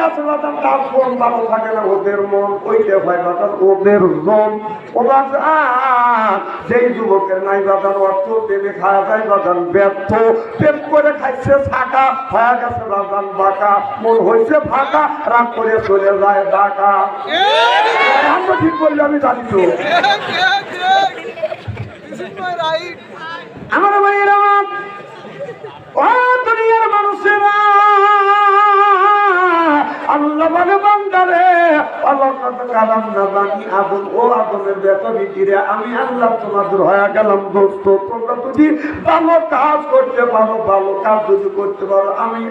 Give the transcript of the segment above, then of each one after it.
তার মন ভালো থাকে না ওদের মন ওইটা হয় বাদাম ওদের জন ও বাজার যেই যুবকের নাই অর্থ দেবে খাওয়া যায় বাদাম ব্যর্থ পেট করে খাইছে ফাঁকা হয়ে গেছে বাঁকা মন হয়েছে ফাঁকা রাগ করে চলে যায় ডাকা আমরা ঠিক করলে আমি জানি তো। আমি আল্লাহ তোমাদের হয়ে গেলাম, দোস্ত। তোমরা যদি ভালো কাজ করতে পারো, ভালো কাজ যদি করতে পারো, আমি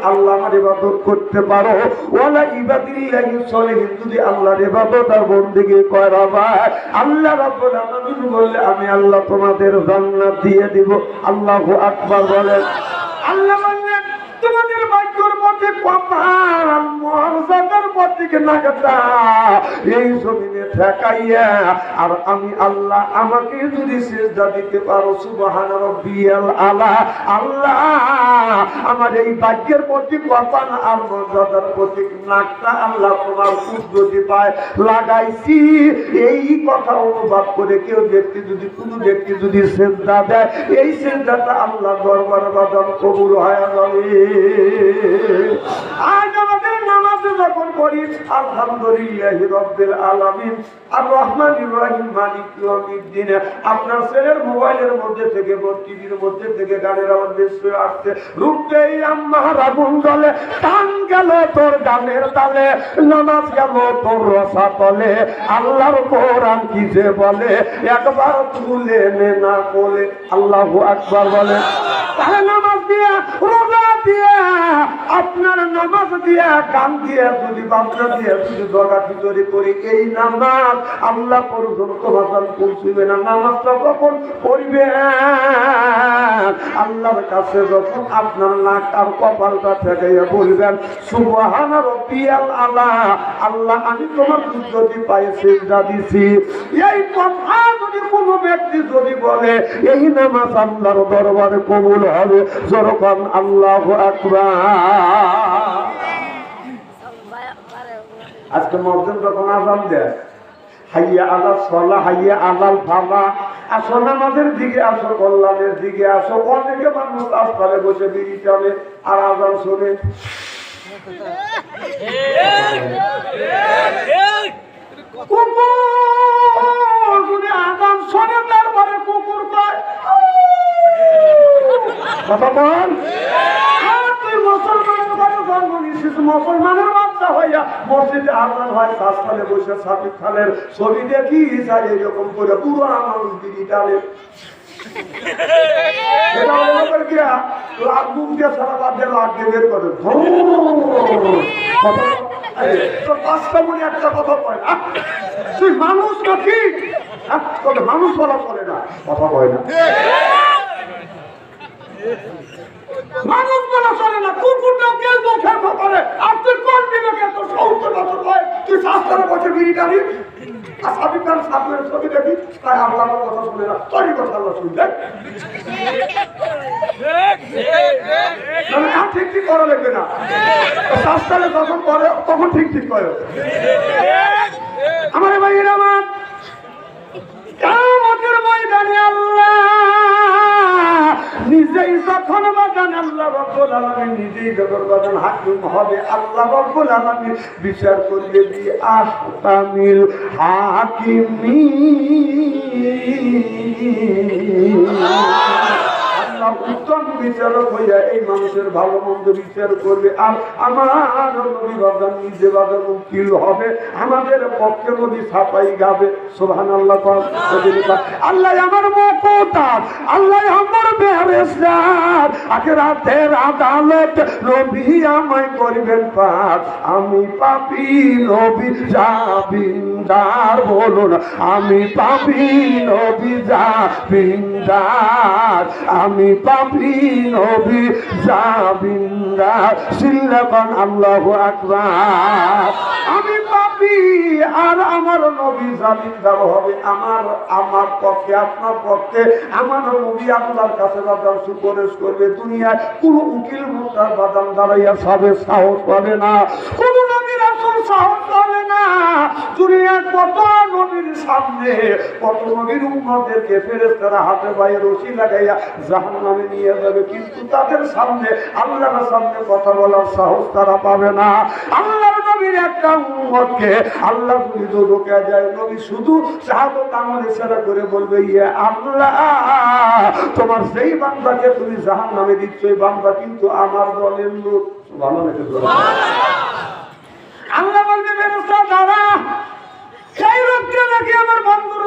ইবাদত করতে পারো। সলিহিন, যদি আল্লাহর ইবাদত আর করা আল্লাহ বললে, আমি আল্লাহ তোমাদের জান্নাত দিয়ে দিব। আল্লাহু আকবার বলেন। আল্লাহ বললেন তোমাদের ভাগ্যর মধ্যে কপাল মর্যাদার আমাকে যদি পারো আমার এই মধ্যে কপাল আর মর্যাদার প্রতি নাকটা আল্লাহ তোমার কুদরতি পায় লাগাইছি। এই কথা অনুভব করে কেউ ব্যক্তি যদি, কোনো ব্যক্তি যদি সেজদা দেয়, এই সেজদাটা আল্লাহ দরবার বাদাম কবুল হয়ে আপনার ছেলের মোবাইলের মধ্যে থেকে টিভির মধ্যে থেকে গানের আসছে। রূপে আম্মা রাগুন জলে টান গেল তোর গানের তালে, নামাজ গেল তোর রসা তলে। আল্লাহর কোরআন কি যে বলে, একবার তুলে নে বলে, আল্লাহু আকবার বলে। তাহলে নামাজ রোজা আপনার নামাজ দিয়া, গান দিয়া, যদি দিয়া, যদি করি এই নামাজ আল্লাহ পর্যন্ত পৌঁছবে না। নামাজটা যখন আল্লাহর কাছে যখন আপনার নাক আর কপালটা বলবেন আলা, আল্লাহ, আমি তোমার যদি পাই সেজদা দিছি। এই কথা যদি কোনো ব্যক্তি যদি বলে, এই নামাজ আল্লাহর দরবারে কবুল হবে, যেরকম আল্লাহ আজকে মর্জন যখন আসাম দেয়, হাইয়া আলাল সলা, হাইয়া আলাল ফালা, আসো নামাজের দিকে আসো, কল্যাণের দিকে আসো, অনেকে মানুষ আসপালে বসে বিড়ি টানে আর আজান শোনে কুকুর যদি আজান শোনে তারপরে কুকুর পায় কথা বল আর তুই মুসলমানের ঘরে জন্ম নিয়েছিস মুসলমানের বাচ্চা হইয়া হয় বসে সাকিব খানের ছবি দেখি যাই এরকম করে? পুরো তোর পাঁচটা মনে একটা কথা কয় তুই মানুষ তোকে মানুষ বলা চলে না। কথা কয় না। মানুষ বলা চলে না কুকুরটাও কেউ চোখের করে আর তুই কোন বিবেকে তোর সত্তর বছর হয়? তুই শাস্ত্রের বছর টানি আর সাবিক দেখি, তাই আল্লাহ আমার কথা শুনে না। তোরই কথা আল্লাহ শুনতে মানে আর ঠিক ঠিক করা লাগবে না। শাস্ত্রে যখন করে তখন ঠিক ঠিক করে আমার ভাইয়ের আমার। কামতের ময়দানে আল্লাহ নিজেই যখন বাজান, আল্লাহ রব্বুল আলামিন নিজেই যখন বাজান, হাকিম হবে, আল্লাহ রব্বুল আলামিন বিচার করিয়ে দি আসামিল হাকিমি। বিচারক হইয়া এই মানুষের ভালো মন্দ বিচার করবে। আর আমার নিজে উকিল হবে। আমাদের পক্ষে নদী গাবে। সোহান আল্লাহ আল্লাহ আমার আল্লাহ আমার আগে রাতের আদালত আমায় আমি পাপি নবী যাবিন্দার বলুন, আমি পাপি নবী আমি পাপি নবী যাবিন্দার সিল্লাবান আল্লাহ আকবার। আমি পাপি আর আমার নবী জামিনদার হবে আমার আমার পক্ষে, আপনার পক্ষে। আমার নবী আল্লাহর কাছে বাদাম সুপারিশ করবে। দুনিয়ায় কোন উকিল মুক্তার বাদাম দাঁড়াইয়া সবে সাহস পাবে না। কোন নবীর দুনিয়ার কত নবীর সামনে, কত নবীর হাতে রশি লাগাইয়া নিয়ে যাবে। কিন্তু তাদের সামনে আল্লাহর সামনে কথা বলার সাহস তারা পাবে না। আল্লাহর নবীর একটা আল্লাহ যদি ঢোকা যায় নবী শুধু করে বলবে ইয়ে আল্লাহ, তোমার সেই বান্দাকে তুমি জাহান নামে দিচ্ছ, এই বান্দা কিন্তু আমার দলের লোক। ভালো বলবে ব্যবস্থা দাদা সেই লোকটা নাকি আমার বন্ধুর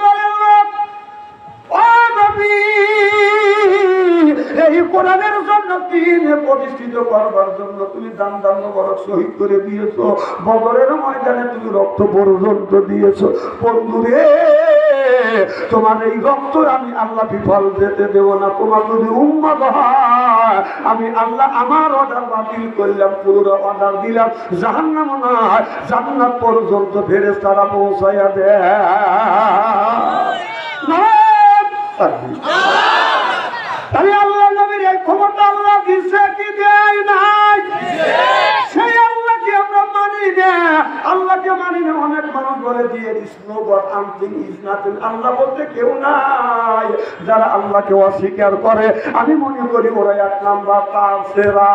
এই কোরআনের জন্য দিনে প্রতিষ্ঠিত করবার জন্য তুমি দান দান বড় শহীদ করে দিয়েছ, বদরের ময়দানে তুমি রক্ত পর্যন্ত দিয়েছ। বন্ধুরে তোমার এই রক্ত আমি আল্লাহ বিফল যেতে দেব না। তোমার যদি উম্মত হয় আমি আল্লাহ আমার অর্ডার বাতিল করলাম পুরো অর্ডার দিলাম। জাহান্নাম নয় জান্নাত পর্যন্ত ফেরে তারা পৌঁছাইয়া দেয়। তাহলে আল্লাহ নবীর এই ক্ষমতা আল্লাহ কি দেয় নাই? সেই আল্লাহকে আমরা মানি না। আল্লাহকে মানি না অনেক বলে দিয়ে is no god anything is nothing Allah বলতে কেউ নাই, যারা আল্লাহকে অস্বীকার করে। আমি মনে করি ওরা এক নাম্বার, তার সেরা।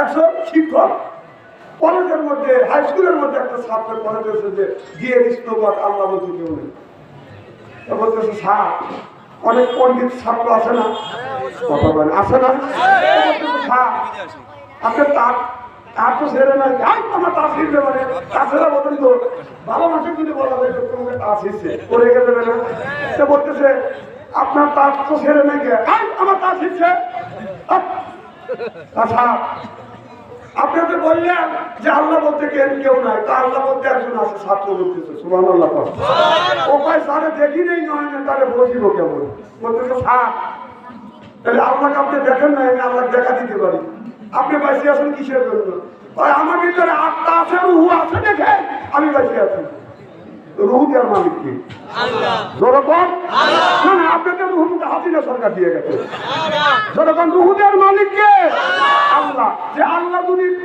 একজন শিক্ষক। কলেজের মধ্যে হাই স্কুলের মধ্যে একটা ছাত্র কলেজ এসে যে, দিয়ে ইসনো গড আল্লাহ বলতে কেউ নেই। বলতেছে, স্যার, অনেক পণ্ডিত ছাত্র আছে না? কথা বলেন আছে না? আপনি তার আই আমার তার ছিঁড়বে মানে তার ছেড়ে তো ভালো তার ছিঁড়ছে করে গেলে সে বলতেছে, আপনার তার তো ছেড়ে নাই আমার ছিঁড়ছে আপ! আচ্ছা আপনি তো বললেন যে আল্লাহ বলতে কেউ নাই, তা আল্লাহ বলতে একজন আছে, ছাত্র বলতেছে সারে দেখি নেই, নয় তারে বসিব কেমন? বলতেছে তাহলে আল্লাহকে আপনি দেখেন না আমি আল্লাহ দেখা দিতে পারি। আপনি বাইসে আছেন কিসের জন্য? ভাই আমার ভিতরে আত্মা আছে রুহু আছে দেখে আমি বাইসে আছি। রুহু দেওয়ার মালিক কি? জনগণ? না না আপনাদের রুহুটা হাসিনা সরকার দিয়ে গেছে। জনগণ রুহুদের মালিক কে? আল্লাহ। যে আল্লাহ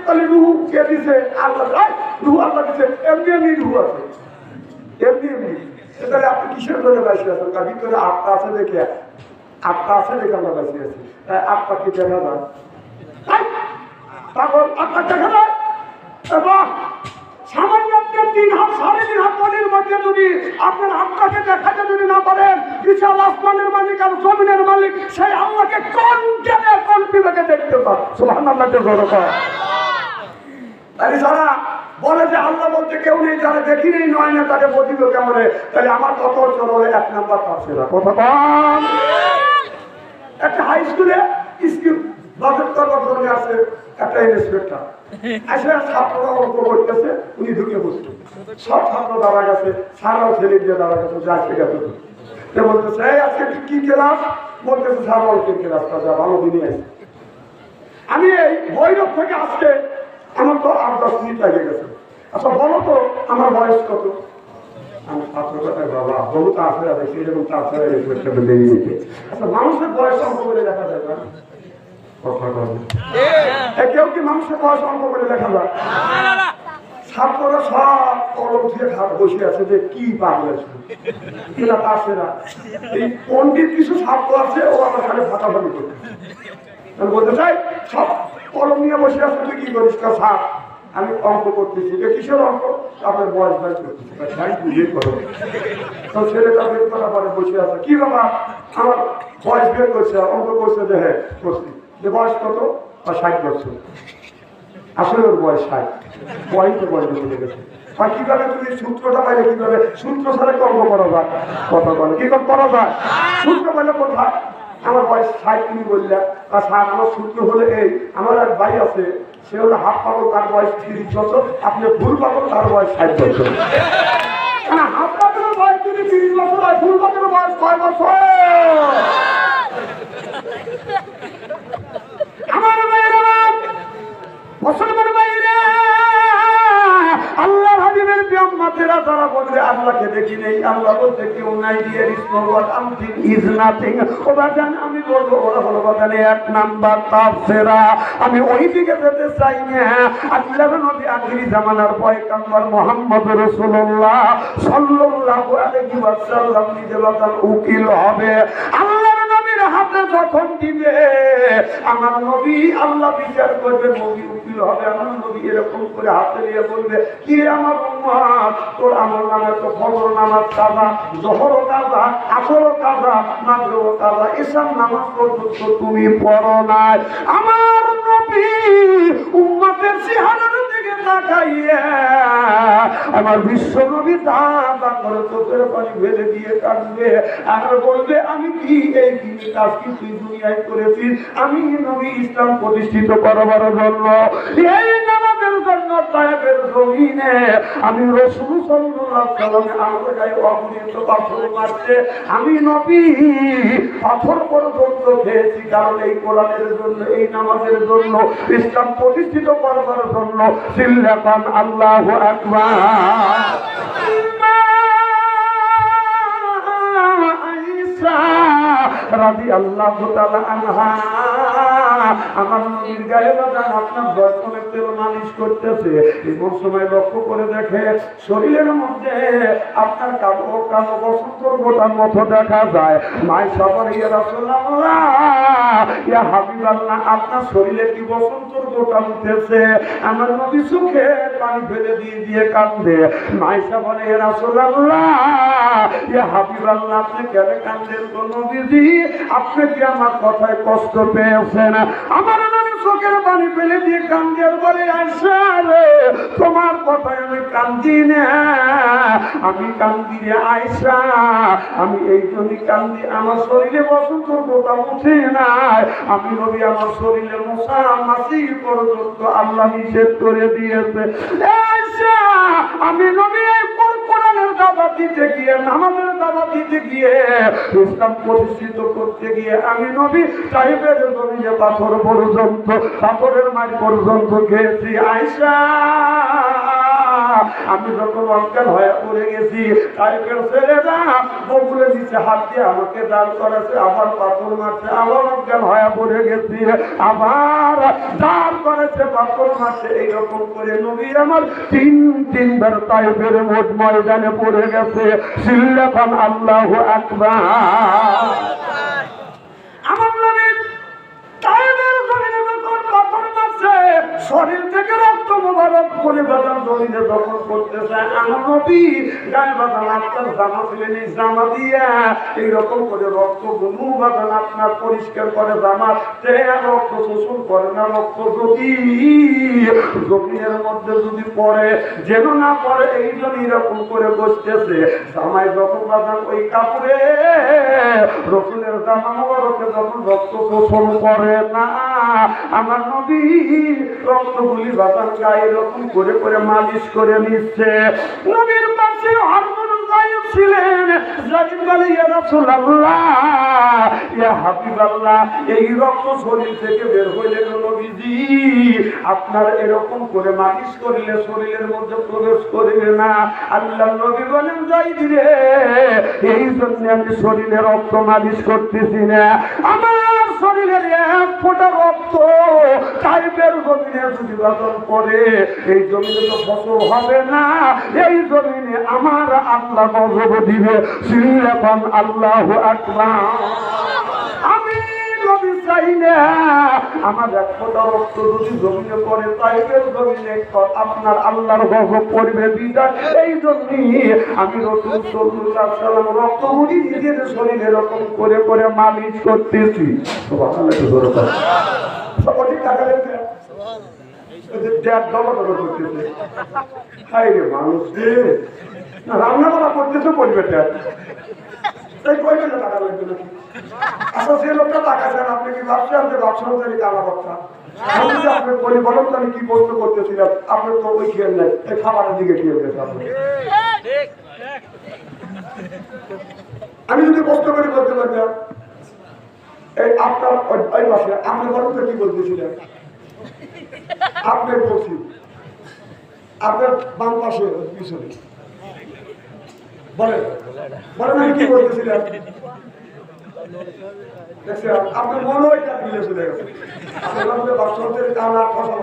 তাহলে রুহু কে দিছে? আল্লাহ রুহু আল্লাহ দিছে। এমনি এমনি রুহু আছে। এমনি এমনি। তাহলে আপনি কিসের জন্য বেশি আছেন? তার ভিতরে আত্মা আছে দেখে। আত্মা আছে দেখে আমরা বেশি আছি। তাই আত্মা কি দেখা যায়? তারপর আত্মা দেখা যায় এবং সামান্য আপনার তিন হাত, সাড়ে হাত পানির মধ্যে যদি আপনার আত্মাকে দেখাতে যদি না পারেন, বিশাল মালিক আর জমিনের মালিক, সেই আল্লাহকে কোন জ্ঞানে কোন দেখতে পার সুবহান আল্লাহকে কর তাহলে যারা বলে যে আল্লাহ বলতে কেউ নেই, যারা দেখি নয় না, তাদের বদিল কেমন তাহলে আমার কত চলে এক নাম্বার না কথা একটা হাই স্কুলে স্কুল আজকে আমি এই ভৈরব থেকে আসতে আমার তো আট, দশ মিনিট লাগে গেছে। আচ্ছা বলো তো, আমার বয়স কত? আমি ছাত্র কথায়, বাবা যেমন তার আচ্ছা মানুষের বয়স করে দেখা যায় না। কথা বলে কেউ কি মানুষের বয়স অঙ্ক করে লেখা যায়? ছাত্ররা সব কলম বসে আছে যে কি এরা সেরা। এই পণ্ডিত কিছু ছাত্র আছে ও আমার খালি ফাটাফাটি করতে আমি বলতে চাই সব কলম নিয়ে বসে আছে তুই কি করিস আমি অঙ্ক করতেছি। যে কিসের অঙ্ক? আপনার বয়স ভাই করতেছি। বুঝিয়ে করো। তো ছেলেটা বের করার পরে বসে আছে। কি বাবা আমার বয়স বের করছে অঙ্ক করছে যে হ্যাঁ করছি। যে বয়স কত? আর ষাট বছর। আসলে ওর বয়স ষাট। বয়সে বয়স চলে গেছে। আর কীভাবে তুমি সূত্রটা পাইলে, কীভাবে? সূত্র ছাড়া কর্ম করা যায়। কথা বলে। কি করে যায়? সূত্র পাইলে কোথায়? আমার বয়স ষাট, তুমি বললে। আর স্যার আমার সূত্র হলে এই। আমার এক ভাই আছে, সে হলো হাফ পাগল, তার বয়স তিরিশ বছর। আপনি ভুল পাগল তার বয়স ষাট বছর। হাফ পাগলের বয়স তিরিশ বছর হয় ফুল পাগলের বয়স কয় বছর। আমার মুসলমান ভাইরা আল্লাহর হাবিবের বলবে, আল্লাহকে দেখি নেই, আল্লাহ বলতে কেউ নাই ইজ নাথিং ও বাজান, আমি বলব, ওরা হলো এক নাম্বার তাফসিরা আমি ওই দিকে যেতে চাই না। আল্লাহ নবী আখিরি জামানার পয়গম্বর মুহাম্মদ রাসূলুল্লাহ সাল্লাল্লাহু আলাইহি ওয়াসাল্লাম নিজে উকিল হবে। আল্লাহর নবীর হাতে যখন দিবে, আমার নবী আল্লাহ বিচার করবে, নবী উকিল হবে, আমার নবী এরকম করে হাতে নিয়ে বলবে, কি আমার তোর আমার নামে তো ফজর নামাজ কাজা জহর কাজা আসর কাজা মাগরিব কাজা এসব নামাজ পর্যন্ত তুমি পড়ো নাই। আমার নবী উম্মতের চেহারার আমার বিশ্ব নবী করে চোখের পানি ফেলে দিয়ে কাটবে আর বলবে, আমি কি এই কাজ কি তুই দুনিয়ায় করেছিস আমি নবী ইসলাম প্রতিষ্ঠিত করবার জন্য। এই নামাজের আমি আমি নবী, পাথর পর্যন্ত খেয়েছি কারণ এই কোরআনের জন্য, এই নামাজের জন্য, ইসলাম প্রতিষ্ঠিত করবার জন্য। সিল্লাপান আল্লাহ আকবার। আল্লাহ আনহা। আমার আপনার শরীরে কি বসন্তর গোটা উঠেছে? আমার নবী সুখে পানি ফেলে দিয়ে দিয়ে কান্দে। মাই সবার ইয়ে রাসূলুল্লাহ, ইয়া হাবিবাল্লাহ, আপনি কেন কান্দেন গো নবীজি? আপনি কি আমার কথায় কষ্ট পেয়েছেন? আমার নবী চোখের পানি ফেলে দিয়ে কান্দিয়ার বলে, আয়সা রে, তোমার কথায় আমি কান্দি না। আমি কান্দি রে, আয়সা। আমি এই জন্যই কান্দি, আমার শরীরে বসন্ত গোটা উঠে নাই। আমি নবী আমার শরীরে মশা মাসি পর্যন্ত আল্লাহ নিষেধ করে দিয়েছে। আমি নবী কোন কোরআনের দাবা দিতে গিয়ে, নামাজের দাবা দিতে গিয়ে, ইসলাম প্রতিষ্ঠিত করতে গিয়ে আমি নবী সাহেবের জমিয়ে পাথর পর্যন্ত, পাথরের মাঝ পর্যন্ত গেছি আয়সা আমি যখন অজ্ঞান হয়ে পড়ে গেছি সাহেবের ছেলেরা বগুলে নিচে হাত দিয়ে আমাকে দান করেছে আবার পাথর মারছে, আবার অজ্ঞান হয়ে পড়ে গেছি, আবার দান করেছে পাথর মারছে, এইরকম করে নবী আমার তিন তিন তিনবার তাইফের মোট ময়দানে পড়ে গেছে। সিল্লাফান আল্লাহ আকবার। এইরকম করে রক্ত পরিষ্কার করে জামা রক্ত শোষণ করে না রক্ত যদি, জমিনের মধ্যে যদি পড়ে, যেন না পড়ে, এই জন্য এরকম করে বসতেছে। জামাই যখন বাজান ওই কাপড়ে, রসুলের জামা মোবারকে যখন রক্ত শোষণ করে না, আমার নবী রক্তগুলি বাজান গায়ে এরকম করে করে মালিশ করে নিচ্ছে। নবীর পাশে হরমোন গায়ক ছিলেন। জালিম বলে, ইয়া রাসূলুল্লাহ, ইয়া হাবিবাল্লাহ, এই রক্ত শরীর থেকে বের হইলে নবীজি। আপনার এরকম করে মালিশ করিলে শরীরের মধ্যে প্রবেশ করবে না। আল্লাহ নবী বলেন, যাই দিলে, এই জন্য আমি শরীরে রক্ত মালিশ করতেছি না। ফোঁটা রক্ত টাইপের জমিনে যদি বাদল করে এই জমিনে তো ফসল হবে না, এই জমিনে আমার আল্লাহ দিবে। এখন আল্লাহ আকবার। চাই না। আমার এক ফোঁটা রক্ত যদি জমিনে পড়ে তাইবের জমিনে আপনার আল্লাহর গজব পড়বে বিদায়। এই জন্যই আমি রসুল সল্লাহ সাল্লাম রক্তগুলি নিজের শরীরে এরকম করে করে মালিশ করতেছি। রে মানুষ রে। রান্না করা করতেছে পরিবেশটা আচ্ছা আপনি আমি প্রশ্ন আপনি আপনি। আমি যদি প্রশ্ন করি বলতে পারতাম এই আপনার ওই- পাশে, আপনি বলেন তো কি বলতেছিলেন? আপনার বলছি, আপনার বাম পাশে, পিছনে। আপনার মনে হয় চলে গেছে। আপনার কথা